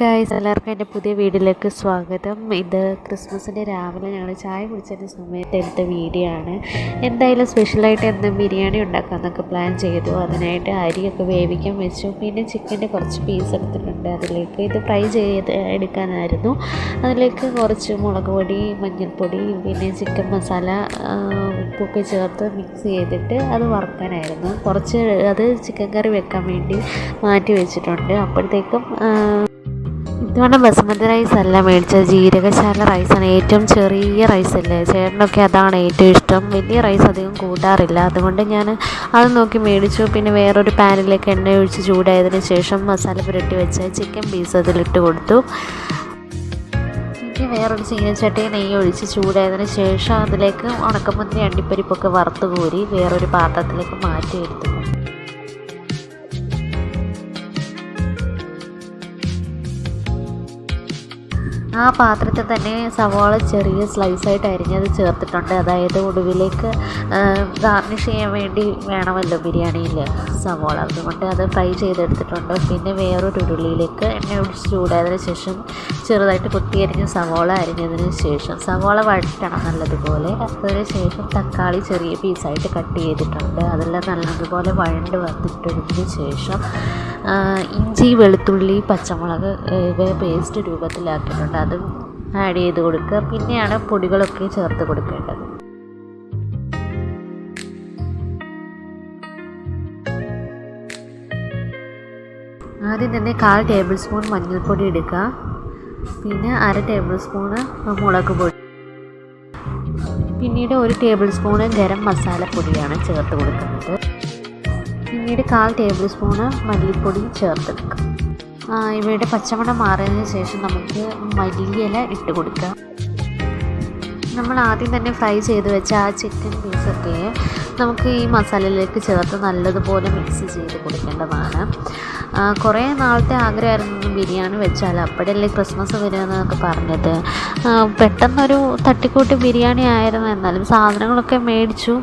Guys എല്ലാവർക്കും എന്റെ പുതിയ വീഡിയോയിലേക്ക് സ്വാഗതം. ഇത് ക്രിസ്മസിന്റെ രാവിലെ ഞങ്ങൾ ചായ കുടിച്ചതിന്റെ സമയത്ത് എടുത്ത വീഡിയോ ആണ്. എന്തായാലും സ്പെഷ്യലായിട്ട് എന്തും ബിരിയാണി ഉണ്ടാക്കാമെന്നൊക്കെ പ്ലാൻ ചെയ്തു. അതിനായിട്ട് അരിയൊക്കെ വേവിക്കാൻ വെച്ചു. പിന്നെ ചിക്കന്റെ കുറച്ച് പീസ് എടുത്തിട്ടുണ്ട് അതിലേക്ക്. ഇത് ഫ്രൈ ചെയ്ത് എടുക്കാനായിരുന്നു. അതിലേക്ക് കുറച്ച് മുളക് പൊടി മഞ്ഞൾപ്പൊടി പിന്നെ ചിക്കൻ മസാല ഉപ്പൊക്കെ ചേർത്ത് മിക്സ് ചെയ്തിട്ട് അത് വറുക്കാനായിരുന്നു. കുറച്ച് അത് ചിക്കൻ കറി വെക്കാൻ വേണ്ടി മാറ്റി വെച്ചിട്ടുണ്ട്. അപ്പോഴത്തേക്കും ഇത്തവണ ബസുമതി റൈസ് അല്ല മേടിച്ചത്. ജീരകശാല റൈസാണ് ഏറ്റവും ചെറിയ റൈസ് അല്ലേ? ചേട്ടനൊക്കെ അതാണ് ഏറ്റവും ഇഷ്ടം. വലിയ റൈസ് അധികം കൂട്ടാറില്ല. അതുകൊണ്ട് ഞാൻ അത് നോക്കി മേടിച്ചു. പിന്നെ വേറൊരു പാനിലേക്ക് എണ്ണ ഒഴിച്ച് ചൂടായതിന് ശേഷം മസാല പുരട്ടി വെച്ച ചിക്കൻ പീസ് അതിലിട്ട് കൊടുത്തു. എനിക്ക് വേറൊരു ചീനച്ചട്ടി നെയ്യ് ഒഴിച്ച് ചൂടായതിന് ശേഷം അതിലേക്ക് ഉണക്കമുന്തിരി അണ്ടിപ്പരിപ്പൊക്കെ വറുത്ത് കോരി വേറൊരു പാത്രത്തിലേക്ക് മാറ്റി എടുത്തു ആ പാത്രത്തിൽ തന്നെ സവാള ചെറിയ സ്ലൈസായിട്ട് അരിഞ്ഞത് ചേർത്തിട്ടുണ്ട്. അതായത് ഒടുവിലേക്ക് ഗാർണിഷ് ചെയ്യാൻ വേണ്ടി വേണമല്ലോ ബിരിയാണിയിൽ സവാള. അതുകൊണ്ട് അത് ഫ്രൈ ചെയ്തെടുത്തിട്ടുണ്ട്. പിന്നെ വേറൊരു ഉരുളിയിലേക്ക് എണ്ണ ഒഴിച്ച് ചൂടായതിനു ശേഷം ചെറുതായിട്ട് കുത്തിയരിഞ്ഞ് സവാള അരിഞ്ഞതിന് ശേഷം സവാള വഴറ്റണം നല്ലതുപോലെ. അതിന് ശേഷം തക്കാളി ചെറിയ പീസായിട്ട് കട്ട് ചെയ്തിട്ടുണ്ട്. അതെല്ലാം നല്ലതുപോലെ വഴണ്ട് വന്നിട്ടതിന് ശേഷം ഇഞ്ചി വെളുത്തുള്ളി പച്ചമുളക് ഇവ പേസ്റ്റ് രൂപത്തിലാക്കിയിട്ടുണ്ട്. അതും ആഡ് ചെയ്ത് കൊടുക്കുക. പിന്നെയാണ് പൊടികളൊക്കെ ചേർത്ത് കൊടുക്കേണ്ടത്. ആദ്യം തന്നെ കാൽ ടേബിൾ സ്പൂൺ മഞ്ഞൾപ്പൊടി എടുക്കുക പിന്നെ അര ടേബിൾ സ്പൂണ് മുളക് പൊടി. പിന്നീട് ഒരു ടേബിൾ സ്പൂണ് ഗരം മസാലപ്പൊടിയാണ് ചേർത്ത് കൊടുക്കുന്നത്. പിന്നീട് കാൽ ടേബിൾ സ്പൂണ് മല്ലിപ്പൊടി ചേർത്തെടുക്കുക ഇവയുടെ പച്ചമണം മാറിയതിന് ശേഷം നമുക്ക് മല്ലിയില ഇട്ട് കൊടുക്കാം. നമ്മൾ ആദ്യം തന്നെ ഫ്രൈ ചെയ്ത് വെച്ച ആ ചിക്കൻ പീസൊക്കെ നമുക്ക് ഈ മസാലയിലേക്ക് ചേർത്ത് നല്ലതുപോലെ മിക്സ് ചെയ്ത് കൊടുക്കേണ്ടതാണ്. കുറേ നാളത്തെ ആഗ്രഹമായിരുന്നു ബിരിയാണി വെച്ചാൽ. അപ്പോഴല്ലേ ക്രിസ്മസ് വരുമെന്നൊക്കെ പറഞ്ഞത്. പെട്ടെന്നൊരു തട്ടിക്കൂട്ടി ബിരിയാണി ആയിരുന്നു. എന്നാലും സാധനങ്ങളൊക്കെ മേടിച്ചു.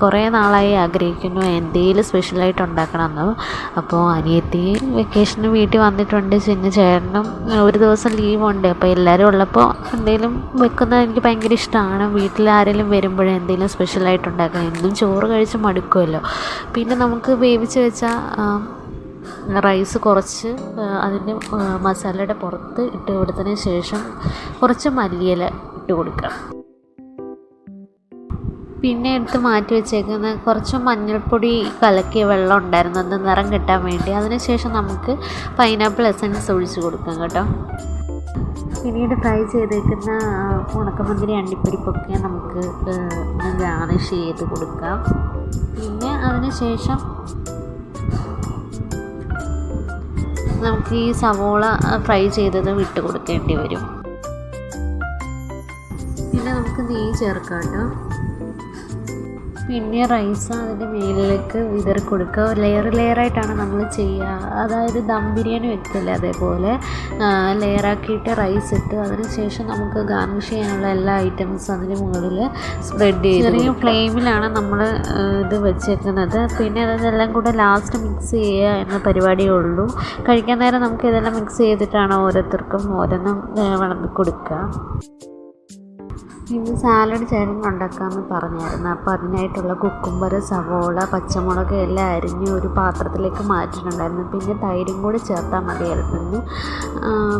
കുറേ നാളായി ആഗ്രഹിക്കുന്നു. എന്തെങ്കിലും സ്പെഷ്യലായിട്ട് ഉണ്ടാക്കണമെന്ന്. അപ്പോൾ അനിയത്തി വെക്കേഷന് വീട്ടിൽ വന്നിട്ടുണ്ട്. പിന്നെ ചേട്ടനും ഒരു ദിവസം ലീവുണ്ട് അപ്പോൾ എല്ലാവരും ഉള്ളപ്പോൾ എന്തെങ്കിലും വെക്കുന്നത് എനിക്ക് ഭയങ്കര ഇഷ്ടമാണ്. വീട്ടിൽ ആരെങ്കിലും വരുമ്പോഴേ എന്തെങ്കിലും സ്പെഷ്യലായിട്ട് ഉണ്ടാക്കണം. എന്നും ചോറ് കഴിച്ച് മടുക്കുമല്ലോ. പിന്നെ നമുക്ക് വേവിച്ച് വെച്ചാൽ റൈസ് കുറച്ച് അതിന്റെ മസാലയുടെ പുറത്ത് ഇട്ട് കൊടുത്തതിന് ശേഷം കുറച്ച് മല്ലിയില ഇട്ട് കൊടുക്കാം പിന്നെ എടുത്ത് മാറ്റി വെച്ചേക്കുന്ന കുറച്ച് മഞ്ഞൾപ്പൊടി കലക്കിയ വെള്ളം ഉണ്ടായിരുന്നു. അത് നിറം കിട്ടാൻ വേണ്ടി. അതിനുശേഷം നമുക്ക് പൈനാപ്പിൾ എസൻസ് ഒഴിച്ച് കൊടുക്കാം കേട്ടോ. പിന്നീട് ഫ്രൈ ചെയ്തേക്കുന്ന ഉണക്കമന്തിരി അണ്ടിപ്പരിപ്പൊക്കെ നമുക്ക് ഗാർണിഷ് ചെയ്ത് കൊടുക്കാം. പിന്നെ അതിനുശേഷം നമുക്ക് ഈ സവോള ഫ്രൈ ചെയ്തത് വിട്ട് കൊടുക്കേണ്ടി വരും. പിന്നെ നമുക്ക് നെയ്യ് ചേർക്കാം കേട്ടോ. പിന്നെ റൈസ് അതിന്റെ മേലിലേക്ക് വിതറി കൊടുക്കുക. ലെയർ ലെയറായിട്ടാണ് നമ്മൾ ചെയ്യുക. അതായത് ദം ബിരിയാണി വെക്കില്ല അതേപോലെ. ലെയറാക്കിയിട്ട് റൈസ് ഇട്ട് അതിന് ശേഷം നമുക്ക് ഗാർണിഷ് ചെയ്യാനുള്ള എല്ലാ ഐറ്റംസ് അതിന് മുകളിൽ സ്പ്രെഡ് ചെയ്ത് ചെറിയ ഫ്ലെയിമിലാണ് നമ്മൾ ഇത് വെച്ചേക്കുന്നത്. പിന്നെ അതെല്ലാം കൂടെ ലാസ്റ്റ് മിക്സ് ചെയ്യുക എന്ന പരിപാടിയേ ഉള്ളൂ. കഴിക്കാൻ നേരം നമുക്ക് ഇതെല്ലാം മിക്സ് ചെയ്തിട്ടാണ് ഓരോരുത്തർക്കും ഓരോന്നും വിളമ്പി കൊടുക്കുക. ഇന്ന് സാലഡ് ചേട്ടൻ ഉണ്ടാക്കാമെന്ന് പറഞ്ഞായിരുന്നു. അപ്പോൾ അതിനായിട്ടുള്ള കുക്കുംബർ സവോള പച്ചമുളക് എല്ലാം അരിഞ്ഞ് ഒരു പാത്രത്തിലേക്ക് മാറ്റിയിട്ടുണ്ടായിരുന്നു. പിന്നെ തൈരും കൂടി ചേർത്താൽ മതിയായിരുന്നു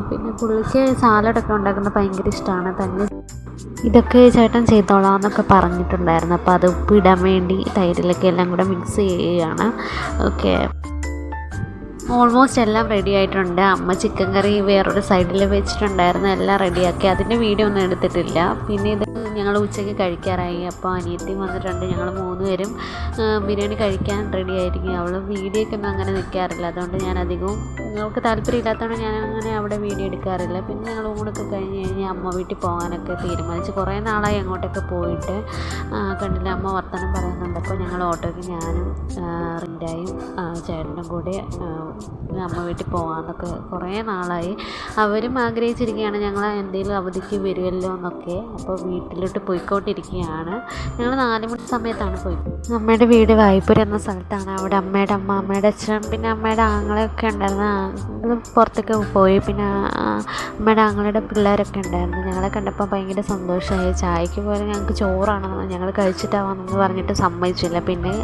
പിന്നെ പുള്ളിക്ക് സാലഡൊക്കെ ഉണ്ടാക്കുന്നത് ഭയങ്കര ഇഷ്ടമാണ്. തന്നെ ഇതൊക്കെ ചേട്ടൻ ചെയ്തോളാം എന്നൊക്കെ പറഞ്ഞിട്ടുണ്ടായിരുന്നു. അപ്പോൾ അത് ഉപ്പിടാൻ വേണ്ടി തൈരിലൊക്കെ എല്ലാം കൂടെ മിക്സ് ചെയ്യുകയാണ്. ഓക്കെ ഓൾമോസ്റ്റ് എല്ലാം റെഡി ആയിട്ടുണ്ട്. അമ്മ ചിക്കൻ കറി വേറൊരു സൈഡിൽ വെച്ചിട്ടുണ്ടായിരുന്നു. എല്ലാം റെഡിയാക്കി അതിന്റെ വീഡിയോ ഒന്നും എടുത്തിട്ടില്ല. പിന്നെ ഇത് ഞങ്ങൾ ഉച്ചയ്ക്ക് കഴിക്കാറായി. അപ്പോൾ അനിയത്തി വന്നിട്ടുണ്ട്. ഞങ്ങൾ മൂന്നുപേരും പേരും ബിരിയാണി കഴിക്കാൻ റെഡി ആയിരിക്കും. അവൾ വീഡിയോ ഒക്കെ ഒന്നും അങ്ങനെ നിൽക്കാറില്ല. അതുകൊണ്ട് ഞാൻ അധികവും ഞങ്ങൾക്ക് താല്പര്യമില്ലാത്തതുകൊണ്ട് ഞാൻ അങ്ങനെ അവിടെ വീഡിയോ എടുക്കാറില്ല. പിന്നെ ഞങ്ങൾ ഊണൊക്കെ കഴിഞ്ഞ് കഴിഞ്ഞ് അമ്മ വീട്ടിൽ പോകാനൊക്കെ തീരുമാനിച്ച്. കുറേ നാളായി അങ്ങോട്ടൊക്കെ പോയിട്ട്. കണ്ടില്ല അമ്മ വർത്തമാനം പറയുന്നുണ്ട്. അപ്പോൾ ഞങ്ങൾ ഓട്ടോയ്ക്ക് ഞാനും റിന്റായും ചേട്ടനും കൂടി അമ്മ വീട്ടിൽ പോകാമെന്നൊക്കെ കുറേ നാളായി. അവരും ആഗ്രഹിച്ചിരിക്കുകയാണ് ഞങ്ങൾ എന്തെങ്കിലും അവധിക്ക് വരുമല്ലോ എന്നൊക്കെ. അപ്പോൾ വീട്ടിലോട്ട് പോയിക്കൊണ്ടിരിക്കുകയാണ്. ഞങ്ങൾ നാല് മണി സമയത്താണ് പോയി അമ്മയുടെ വീട് വായ്പൂർ എന്ന സ്ഥലത്താണ്. അവിടെ അമ്മയുടെ അമ്മ അമ്മയുടെ അച്ഛൻ പിന്നെ അമ്മയുടെ ആങ്ങളൊക്കെ ഉണ്ടായിരുന്നു. പുറത്തൊക്കെ പോയി. പിന്നെ അമ്മയുടെ ആങ്ങളുടെ പിള്ളേരൊക്കെ ഉണ്ടായിരുന്നു. ഞങ്ങളെ കണ്ടപ്പോൾ ഭയങ്കര സന്തോഷമായി. ചായക്ക് പോലെ ഞങ്ങൾക്ക് ചോറാണെന്ന് ഞങ്ങൾ കഴിച്ചിട്ടാവാമെന്ന് പറഞ്ഞിട്ട് സമ്മതിച്ചില്ല. പിന്നെ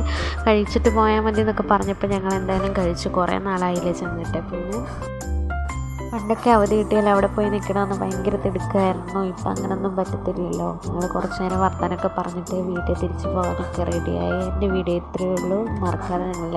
കഴിച്ചിട്ട് പോയാൽ മതി എന്നൊക്കെ പറഞ്ഞപ്പോൾ ഞങ്ങൾ എന്തായാലും കഴിച്ചു. കുറേ നാളായില്ലേ ചെന്നിട്ട്. പിന്നെ പണ്ടൊക്കെ അവധി കിട്ടിയാൽ അവിടെ പോയി നിൽക്കണമെന്ന് ഭയങ്കര തിടുക്കമായിരുന്നു ഇപ്പം അങ്ങനൊന്നും പറ്റത്തില്ലല്ലോ. ഞങ്ങൾ കുറച്ച് നേരം വർത്താനമൊക്കെ പറഞ്ഞിട്ട് വീട്ടിൽ തിരിച്ച് പോകാനൊക്കെ റെഡിയായി എന്റെ വീഡിയോ ഇത്രയേ ഉള്ളൂ. മറക്കാതെ നിങ്ങൾ